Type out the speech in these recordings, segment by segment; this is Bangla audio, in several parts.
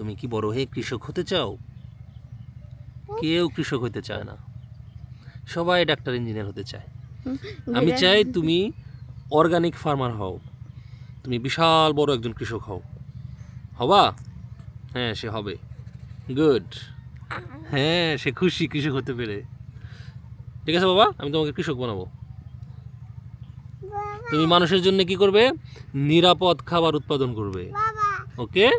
তুমি কি বড় হয়ে কৃষক হতে চাও? কেউ কৃষক হতে চায় না। সবাই ডাক্তার ইঞ্জিনিয়ার হতে চায়। আমি চাই তুমি অর্গানিক ফার্মার হও। তুমি বিশাল বড় একজন কৃষক হও। হবা? হ্যাঁ সে হবে। গুড হ্যাঁ সে খুশি কৃষক হতে পেরে। ঠিক আছে বাবা আমি তোমাকে কৃষক বানাবো। তুমি মানুষের জন্য কি করবে? নিরাপদ খাবার উৎপাদন করবে। ওকে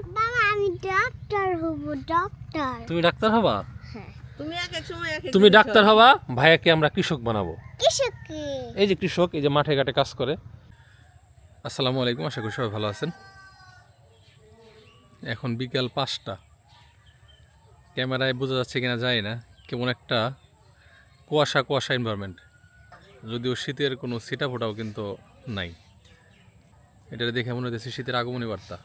ডাক্তার হব ডাক্তার। তুমি ডাক্তার হবা? হ্যাঁ। তুমি এক এক সময় এক এক তুমি ডাক্তার হবা ভাইয়াকে আমরা কৃষক বানাবো। কৃষককে? এই যে কৃষক এই যে মাঠে ঘাটে কাজ করে। আসসালামু আলাইকুম আশা করি সবাই ভালো আছেন। এখন বিকাল পাঁচটা। ক্যামেরায় বোঝা যাচ্ছে কিনা যায় না কেমন একটা কুয়াশা কুয়াশা এনভায়রনমেন্ট যদিও শীতের কোনো সিটা ফোটাও কিন্তু নাই। এটা দেখে মনে হচ্ছে শীতের আগমনী বার্তা।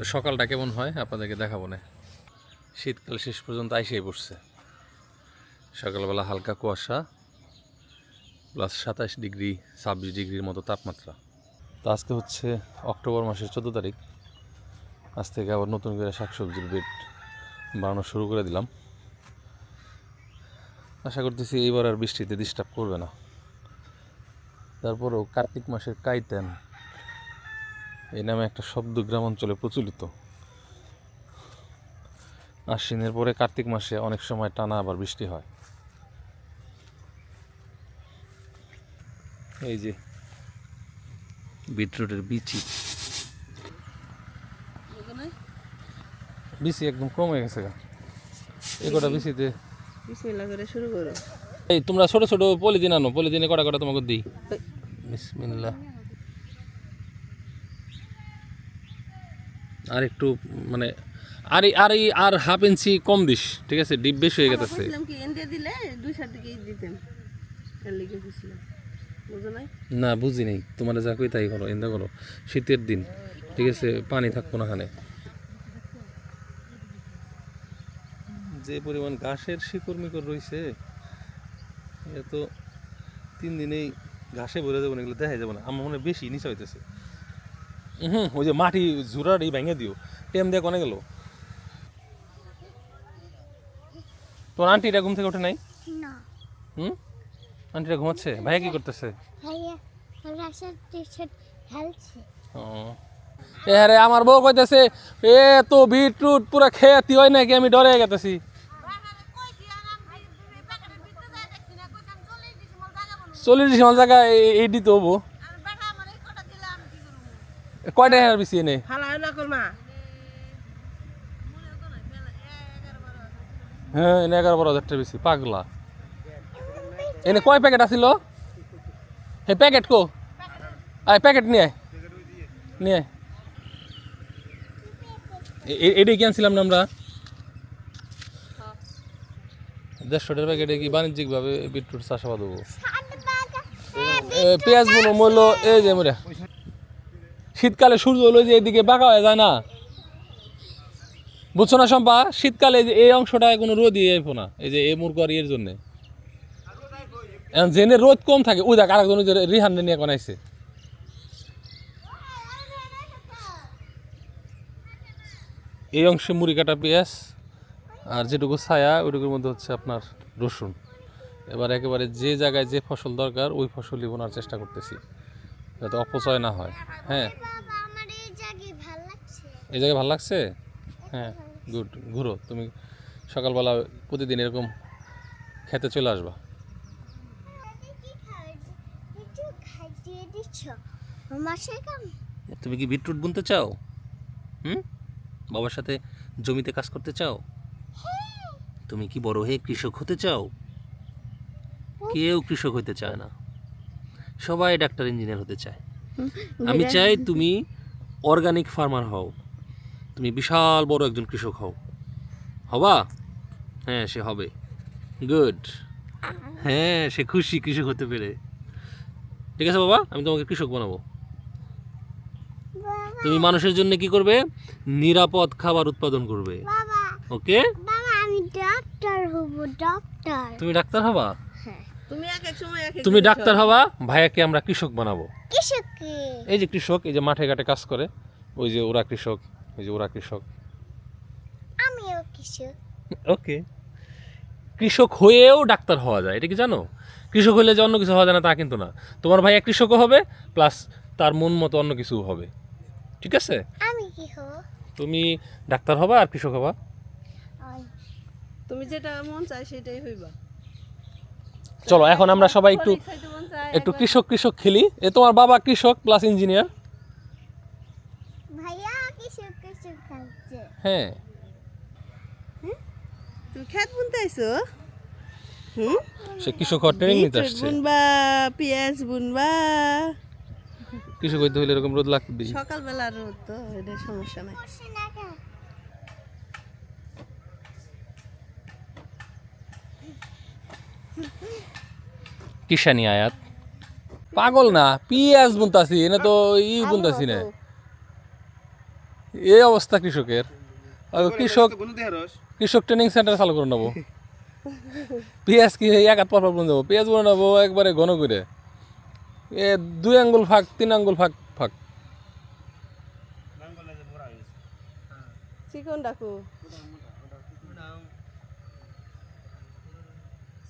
তো সকালটা কেমন হয়? আপনাদেরকে দেখাবো না। শীতকাল শেষ পর্যন্ত আইসেই পড়ছে। সকালবেলা হালকা কুয়াশা, প্লাস সাতাশ ডিগ্রি, ছাব্বিশ ডিগ্রির মতো তাপমাত্রা। তো আজকে হচ্ছে অক্টোবর মাসের চোদ্দ তারিখ। আজ থেকে আবার নতুন করে শাকসবজির বেড বানানো শুরু করে দিলাম। আশা করতেছি এইবার আর বৃষ্টিতে ডিস্টার্ব করবে না। তারপরেও কার্তিক মাসের কাইতেন এই নামে একটা শব্দ গ্রাম অঞ্চলে প্রচলিত। আশ্বিনের পরে কার্তিক মাসে অনেক সময় টানা আবার বৃষ্টি হয়। এই যে বিটরুটের বিচি। বিচি একদম কমে গেছে গা। এই কটা বিচিতে শুরু করো। এই তোমরা ছোট ছোট পলিদিন আনো পলিদিনে কটা কটা তোমাকে দিই? বিসমিল্লাহ। আর একটু মানে আর আর এই আর হাফ ইঞ্চি কম দিস ঠিক আছে? ডিপ বেশি হয়ে গেছে দিলে না বুঝি নেই। তোমার যা কই তাই করো এন্দা করো। শীতের দিন ঠিক আছে? পানি থাকব না খানে যে পরিমাণ ঘাসের শিকড় মিকড় রয়েছে এ তো তিন দিনেই ঘাসে ভরে যাব না এগুলো দেখা যাবে না। আমার মনে বেশি নিচে হইতেছে। হুম ওই যে মাটি ঝুরার এই ভেঙে দিও। টেম দিয়ে কনে গেল? তোর আন্টিটা ঘুম থেকে ওঠে নাই? হুম? আন্টিটা ঘুমাচ্ছে? ভাইয়া কি করতেছে। এ রে আমার বউ কইতেছে এ তো বিটরুট পুরো খেয়াতি হয় নাকি? আমি ডরে গেতেছি। চল্লিশ ডিসিমাল জায়গা এই- এই দিতে হব। কয়টা হেয়ার বেশি এনে? হালা না করমা হ্যাঁ এনে এগারো বারো হাজার টাকা বেশি পাগলা। এনে কয় প্যাকেট আছিল? হে প্যাকেট কো? আয় প্যাকেট নিয়ে আয়। নিয়ে এটাই কিনছিলাম না আমরা? দেড়শো টাকা প্যাকেটে কি বাণিজ্যিকভাবে বিটরুট চাষাবাদ হব? এ, পেঁয়াজ মূল্য এই যে মোরা শীতকালে সূর্য হলো যে এদিকে বাঁকা হয়ে যায় না। বুঝছ না সম্পা শীতকালে এই অংশটায় কোনো রোদই আইবো না, এই যে এই মুরগর ইয়ের জন্য। জেনে রোদ কম থাকে, ওই দেখ আরেকজন রিহান নিয়ে বানাইছে এই অংশে মুড়ি কাটা পেঁয়াজ আর যেটুকু ছায়া, ওইটুকুর মধ্যে হচ্ছে আপনার রসুন। এবার একেবারে যে জায়গায় যে ফসল দরকার, ওই ফসলই বোনার চেষ্টা করতেছি। যাতে অপচয় না হয়। হ্যাঁ। এই জায়গায় ভালো লাগছে। হ্যাঁ গুড ঘুরো। তুমি সকালবেলা প্রতিদিন এরকম খেতে চলে আসবা। কাম? তুমি কি বিটরুট বুনতে চাও? হুম? বাবার সাথে জমিতে কাজ করতে চাও? তুমি কি বড় হয়ে কৃষক হতে চাও? কেউ কৃষক হতে চায় না। সবাই ডাক্তার ইঞ্জিনিয়ার হতে চায়। আমি চাই তুমি অর্গানিক ফার্মার হও। তুমি বিশাল বড় একজন কৃষক হও। হবা? হ্যাঁ সে হবে। গুড হ্যাঁ সে খুশি কৃষক হতে পেরে। ঠিক আছে বাবা আমি তোমাকে কৃষক বানাবো। তুমি মানুষের জন্য কি করবে? নিরাপদ খাবার উৎপাদন করবে। ওকে আমি ডাক্তার হব ডাক্তার তুমি ডাক্তার হবা? তুমি এক এক সময় এক এক তুমি ডাক্তার হবা ভাইয়াকে আমরা কৃষক বানাবো। এই যে কৃষক এই যে মাঠে ঘাটে কাজ করে ওই যে ওরা কৃষক ওই যে ওরা কৃষক। কৃষক। ওকে। কৃষক হয়েও ডাক্তার হওয়া যায় এটা কি জানো? কৃষক হলে যে অন্য কিছু হওয়া যায় না তা কিন্তু না। তোমার ভাইয়া কৃষকও হবে প্লাস তার মন মতো অন্য কিছু হবে। ঠিক আছে? আমি কি হব? তুমি ডাক্তার হবা আর কৃষক হবা। তুমি যেটা মন চায় সেটাই হইবা। চলো এখন আমরা সবাই একটু একটু কৃষক কৃষক খেলি। এ তোমার বাবা কৃষক প্লাস ইঞ্জিনিয়ার কৃষক কৃষক হ্যাঁ। তুমি খেত বুনতে আইছো? হুম? সে কৃষক হওয়ার ট্রেনিং নিতে আসছে। বুনবা পেঁয়াজ বুনবা। কৃষক হইতে হইলে এরকম রোদ লাগবে। সকালবেলা রোদ তো এটা সমস্যা নাই। বসে না আয়াত? পাগল না পিয়াজ বুনতাছি এনে তো ই বুনতাছি না। এই অবস্থা কৃষকের। কৃষক কৃষক ট্রেনিং সেন্টার চালু করে নেব। পেঁয়াজ কি এক হাত পর বুনে দেবো পেঁয়াজ বুনে নেব একবারে ঘন করে। এ দুই আঙ্গুল ফাঁক তিন আঙ্গুল ফাঁক ফাঁক। চিকন ডাকু।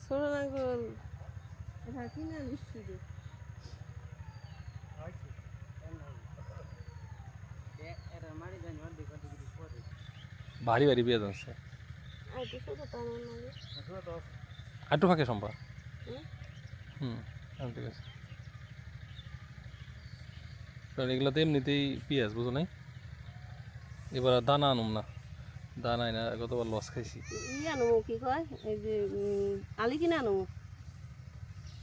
ছোট কিনে আনিস শুধু ভারী ভারী পেঁয়াজ আছে। আটু ফাঁকে সম্পা হুম? ঠিক আছে। কারণ এগুলো তো এমনিতেই পেঁয়াজ বুঝো নাই? এবার দানা আনুম না। দানা না গতবার লস খাইছি। ই আনো কি কয়? এই যে আলি কিনে আনো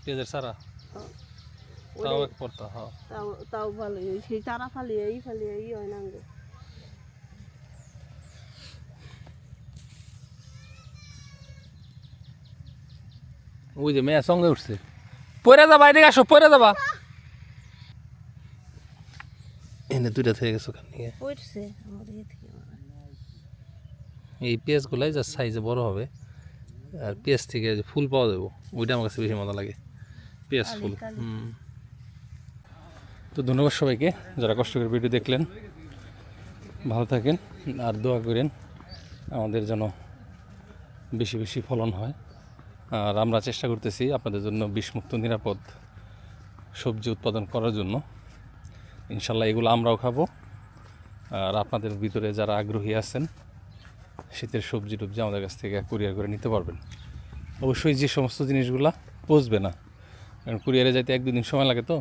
পেঁয়াজের সারা তাও এক পড়তা হ্যাঁ তাও তাও ভালো সেই চারা ফালিয়ে এই ফালিয়ে এই হয় নাঙ্গল ওই যে মেয়ে সঙ্গে উঠছে। পরে যাবা এদিকে আসো পরে যাবা। এনে দুইটা থেকে গেছো ইয়ে থেকে মনে এই পেঁয়াজগুলাই যা সাইজে বড় হবে। আর পেঁয়াজ থেকে ফুল পাওয়া যাব ওইটা আমার কাছে বেশি মজা লাগে। পেঁয়াজ ফুল হুম। তো ধন্যবাদ সবাইকে যারা কষ্ট করে ভিডিও দেখলেন। ভালো থাকেন আর দোয়া করেন আমাদের যেন বেশি বেশি ফলন হয়। আর আমরা চেষ্টা করতেছি আপনাদের জন্য বিষমুক্ত নিরাপদ সবজি উৎপাদন করার জন্য। ইনশাল্লাহ এগুলো আমরাও খাব। আর আপনাদের ভিতরে যারা আগ্রহী আছেন শীতের সবজি টবজি আমাদের কাছ থেকে কুরিয়ার করে নিতে পারবেন। অবশ্যই যে সমস্ত জিনিসগুলা পচবে না কারণ কুরিয়ারে যাইতে এক দুদিন সময় লাগে তো।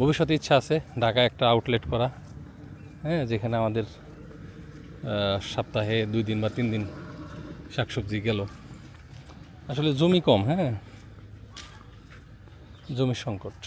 ভবিষ্যতে ইচ্ছা আছে ঢাকায় একটা আউটলেট করা হ্যাঁ যেখানে আমাদের সপ্তাহে দুই দিন বা তিন দিন শাকসবজি গেল। আসলে জমি কম হ্যাঁ জমি সংকট।